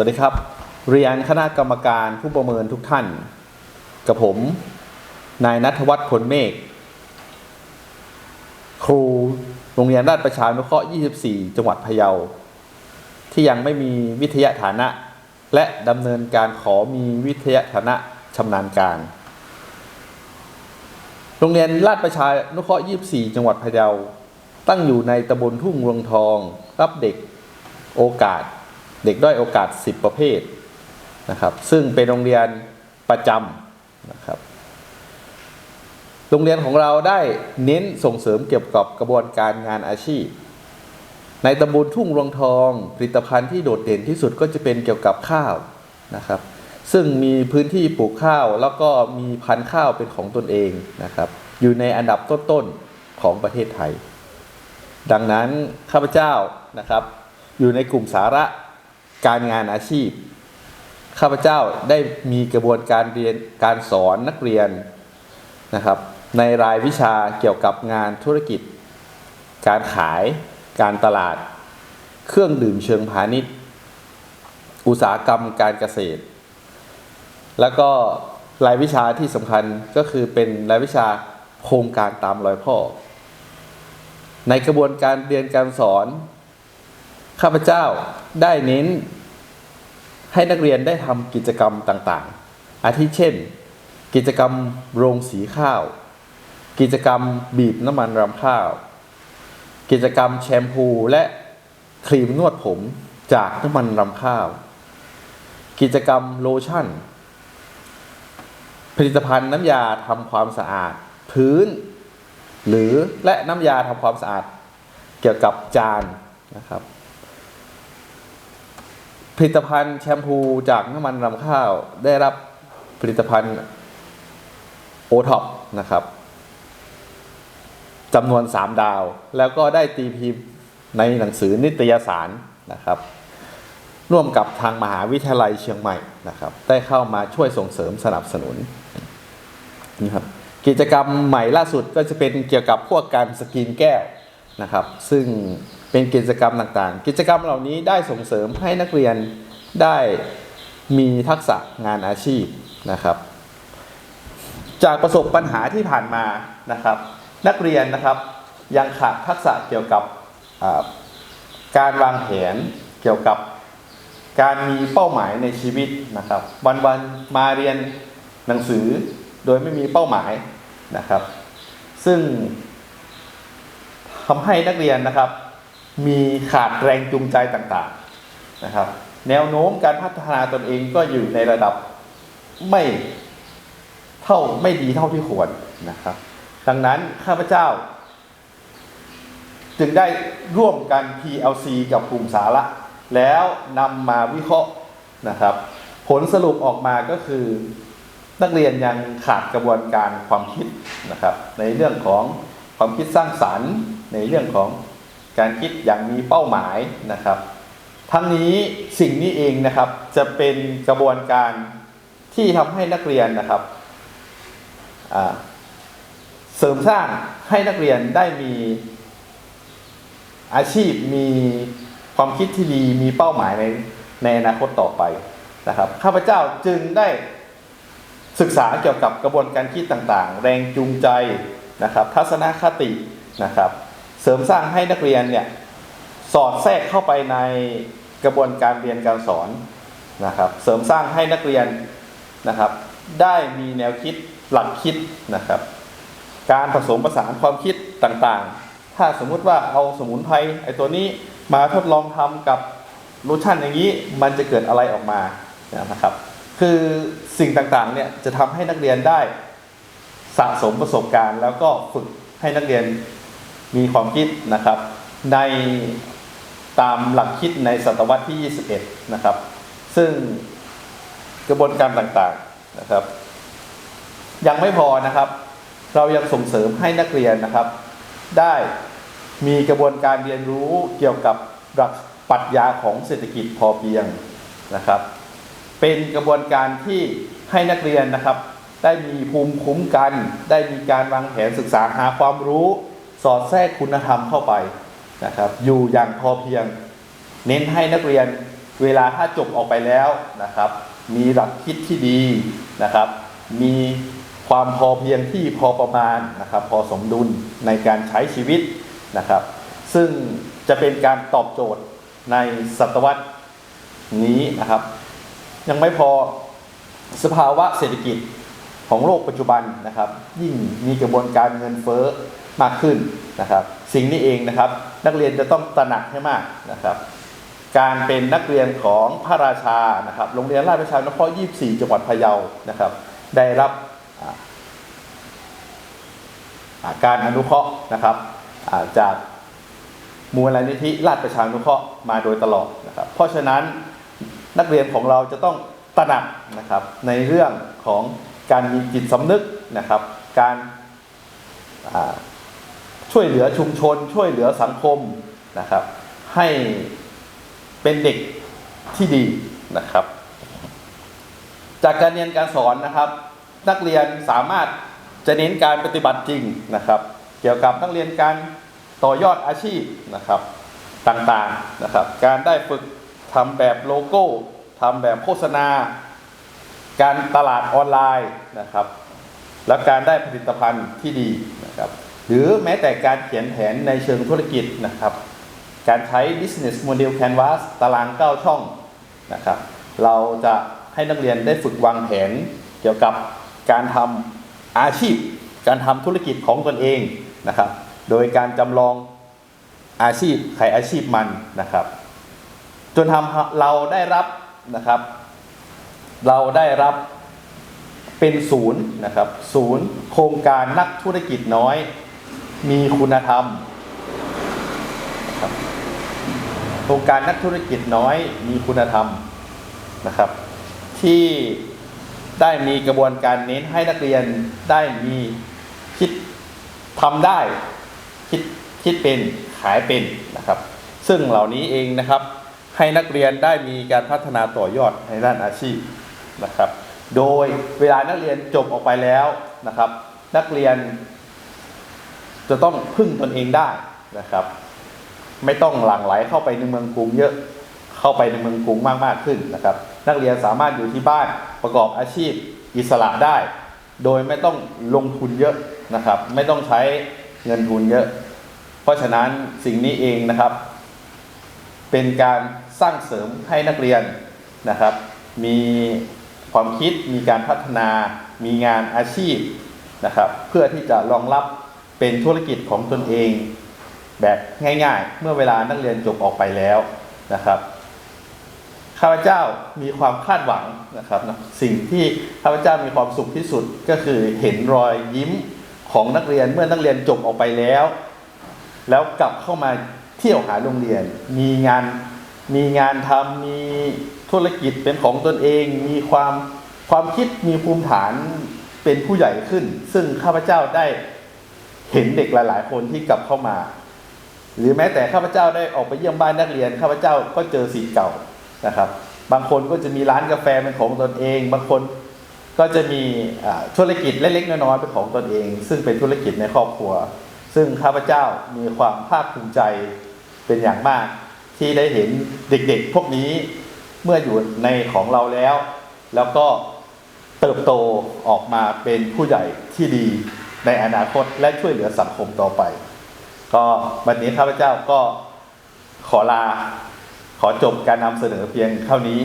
วัสดีครับ เรียนคณะกรรมการผู้ประเมินทุกท่าน กับผม นายนัทวัฒน์ผลเมฆครูโรงเรียนราชประชานุเคราะห์ 24 จังหวัดพะเยา ที่ยังไม่มีวิทยาฐานะ และดำเนินการขอมีวิทยาฐานะชำนาญการ โรงเรียนราชประชานุเคราะห์ 24 จังหวัดพะเยา ตั้งอยู่ในตำบลทุ่งรวงทอง รับเด็กโอกาส เด็กด้อยโอกาส 10 ประเภทนะครับ ซึ่งเป็นโรงเรียนประจำนะครับ โรงเรียนของเราได้เน้นส่งเสริมเกี่ยวกับกระบวนการงานอาชีพ ในตำบลทุ่งรวงทองผลิตภัณฑ์ที่โดดเด่นที่สุดก็จะเป็นเกี่ยวกับข้าวนะครับ ซึ่งมีพื้นที่ปลูกข้าวแล้วก็มีพันธุ์ข้าวเป็นของตนเองนะครับ อยู่ในอันดับต้นๆของประเทศไทย ดังนั้นข้าพเจ้านะครับ อยู่ในกลุ่มสาระ การงานอาชีพ ข้าพเจ้าได้มีกระบวนการเรียนการสอนนักเรียนนะครับ ในรายวิชาเกี่ยวกับงานธุรกิจ การขาย การตลาด เครื่องดื่มเชิงพาณิชย์ อุตสาหกรรมการเกษตร แล้วก็รายวิชาที่สำคัญก็คือเป็นรายวิชาโครงการตามรอยพ่อ ในกระบวนการเรียนการสอน ข้าพเจ้าได้เน้น ให้นักเรียนได้ทำกิจกรรมต่างๆ อาทิเช่น กิจกรรมโรงสีข้าว กิจกรรมบีบน้ำมันรำข้าว กิจกรรมแชมพูและครีมนวดผมจากน้ำมันรำข้าว กิจกรรมโลชั่น ผลิตภัณฑ์น้ำยาทำความสะอาด พื้น หรือและน้ำยาทำความสะอาด เกี่ยวกับจานนะครับ ผลิตภัณฑ์แชมพูจากน้ำมันรำข้าวได้รับผลิตภัณฑ์โอท็อปนะครับจำนวน 3 ดาว แล้วก็ได้ตีพิมพ์ในหนังสือนิตยสารนะครับ ร่วมกับทางมหาวิทยาลัยเชียงใหม่นะครับ ได้เข้ามาช่วยส่งเสริมสนับสนุนนะครับกิจกรรมใหม่ล่าสุดก็จะเป็นเกี่ยวกับพวกการสกรีนแก้วนะครับ ซึ่ง เป็นกิจกรรมต่างๆ กิจกรรมเหล่านี้ได้ส่งเสริมให้นักเรียนได้มีทักษะงานอาชีพนะครับ จากประสบปัญหาที่ผ่านมานะครับ นักเรียนนะครับยังขาดทักษะเกี่ยวกับการวางแผนเกี่ยวกับการมีเป้าหมายในชีวิตนะครับ วันๆมาเรียนหนังสือโดยไม่มีเป้าหมายนะครับ ซึ่งทำให้นักเรียนนะครับ มีขาดแรงจูงใจต่างๆนะครับ แนวโน้มการพัฒนาตนเองก็อยู่ในระดับไม่เท่าไม่ดีเท่าที่ควรนะครับ ดังนั้นข้าพเจ้า จึงได้ร่วมกัน PLC กับกลุ่มสาระ แล้วนำมาวิเคราะห์นะครับ ผลสรุปออกมาก็คือนักเรียนยังขาดกระบวนการความคิดนะครับ ในเรื่องของความคิดสร้างสรรค์ ในเรื่องของ การคิดอย่างมีเป้าหมายนะครับ ทั้งนี้สิ่งนี้เองนะครับจะเป็นกระบวนการที่ทำให้นักเรียนนะครับเสริมสร้างให้นักเรียนได้มีอาชีพมีความคิดที่ดีมีเป้าหมายในในอนาคตต่อไปนะครับข้าพเจ้าจึงได้ศึกษาเกี่ยวกับกระบวนการคิดต่างๆ แรงจูงใจนะครับ ทัศนคตินะครับ เสริมสร้างให้นักเรียนเนี่ยสอดแทรกเข้าไปในกระบวนการเรียนการสอนนะครับ เสริมสร้างให้นักเรียนนะครับ ได้มีแนวคิดหลักคิดนะครับ การผสมผสานความคิดต่างๆ ถ้าสมมุติว่าเอาสมุนไพรไอตัวนี้มาทดลองทำกับโลชั่นอย่างนี้มันจะเกิดอะไรออกมานะครับ คือสิ่งต่างๆเนี่ยจะทำให้นักเรียนได้สะสมประสบการณ์ แล้วก็ฝึกให้นักเรียน มีความคิดนะครับในตามหลักคิดในศตวรรษที่ 21 นะครับ ซึ่งกระบวนการต่างๆนะครับ ยังไม่พอนะครับ เรายังส่งเสริมให้นักเรียนนะครับ ได้มีกระบวนการเรียนรู้เกี่ยวกับหลักปรัชญาของเศรษฐกิจพอเพียงนะครับ เป็นกระบวนการที่ให้นักเรียนนะครับ ได้มีภูมิคุ้มกัน ได้มีการวางแผนศึกษาหาความรู้ สอดแทรกคุณธรรมเข้าไปนะครับอยู่อย่างพอเพียง เน้นให้นักเรียนเวลาถ้าจบออกไปแล้วนะครับ มีหลักคิดที่ดีนะครับ มีความพอเพียงที่พอประมาณนะครับ พอสมดุลในการใช้ชีวิตนะครับ ซึ่งจะเป็นการตอบโจทย์ในศตวรรษนี้นะครับ ยังไม่พอสภาวะเศรษฐกิจ ของโลกปัจจุบันนะครับ ยิ่งมีกระบวนการเงินเฟ้อมากขึ้นนะครับ สิ่งนี้เองนะครับ นักเรียนจะต้องตระหนักให้มากนะครับ การเป็นนักเรียนของพระราชานะครับ โรงเรียนราชประชานคร24 จังหวัดพะเยานะครับ ได้รับการอนุเคราะห์นะครับาจากมูลนิธิราชประชานุเคราะห์มาโดยตลอดนะครับ เพราะฉะนั้นนักเรียนของเราจะต้องตระหนักนะครับในเรื่องของ การมีจิตสำนึกนะครับ การช่วยเหลือชุมชน ช่วยเหลือสังคมนะครับ ให้เป็นเด็กที่ดีนะครับ จากการเรียนการสอนนะครับ นักเรียนสามารถจะเน้นการปฏิบัติจริงนะครับ เกี่ยวกับนักเรียนการต่อยอดอาชีพนะครับต่างๆนะครับ การได้ฝึกทำแบบโลโก้ทำแบบโฆษณา การตลาดออนไลน์นะครับ และการได้ผลิตภัณฑ์ที่ดีนะครับ หรือแม้แต่การเขียนแผนในเชิงธุรกิจนะครับ การใช้ business model canvas ตาราง 9 ช่องนะครับ เราจะให้นักเรียนได้ฝึกวางแผนเกี่ยวกับการทำอาชีพ การทำธุรกิจของตนเองนะครับ โดยการจำลองอาชีพใครอาชีพมันนะครับ จนทำเราได้รับนะครับ เราได้รับเป็นศูนย์นะครับศูนย์โครงการนักธุรกิจน้อย มีคุณธรรมโครงการนักธุรกิจน้อยมีคุณธรรมนะครับ ที่ได้มีกระบวนการเน้นให้นักเรียนได้มีคิดทำได้คิดคิดเป็นขายเป็นนะครับ ซึ่งเหล่านี้เองนะครับให้นักเรียนได้มีการพัฒนาต่อยอดในด้านอาชีพ นะครับ โดยเวลานักเรียนจบออกไปแล้วนะครับ นักเรียน จะต้องพึ่งตนเองได้นะครับ ไม่ต้องหลั่งไหลเข้าไปในเมืองกรุงเยอะเข้าไปในเมืองกรุงมากมากขึ้นนะครับ นักเรียนสามารถอยู่ที่บ้านประกอบอาชีพอิสระได้ โดยไม่ต้องลงทุนเยอะนะครับ ไม่ต้องใช้เงินทุนเยอะ เพราะฉะนั้นสิ่งนี้เองนะครับ เป็นการสร้างเสริมให้นักเรียนนะครับ มี ความคิดมีการพัฒนา มีงานอาชีพนะครับ เพื่อที่จะรองรับเป็นธุรกิจของตนเอง แบบง่ายๆ เมื่อเวลานักเรียนจบออกไปแล้วนะครับข้าพเจ้ามีความคาดหวังนะครับสิ่งที่ข้าพเจ้ามีความสุขที่สุดก็คือเห็นรอยยิ้มของนักเรียนเมื่อนักเรียนจบออกไปแล้ว แล้วกลับเข้ามาเที่ยวหาโรงเรียน มีงาน มีงานทำมีธุรกิจเป็นของตนเอง มีความความคิดมีภูมิฐานเป็นผู้ใหญ่ขึ้น ซึ่งข้าพเจ้าได้เห็นเด็กหลาย ๆ คนที่กลับเข้ามา หรือแม้แต่ข้าพเจ้าได้ออกไปเยี่ยมบ้านนักเรียนข้าพเจ้าก็เจอสิ่งเก่านะครับ บางคนก็จะมีร้านกาแฟเป็นของตนเอง บางคนก็จะมีธุรกิจเล็ก ๆ น้อย ๆ เป็นของตนเอง ซึ่งเป็นธุรกิจในครอบครัว ซึ่งข้าพเจ้ามีความภาคภูมิใจเป็นอย่างมาก ที่ได้เห็นเด็กๆ พวกนี้เมื่ออยู่ในของเราแล้ว แล้วก็เติบโตออกมาเป็นผู้ใหญ่ที่ดีในอนาคตและช่วยเหลือสังคมต่อไป ก็วันนี้ข้าพเจ้าก็ขอลา ขอจบการนำเสนอเพียงเท่านี้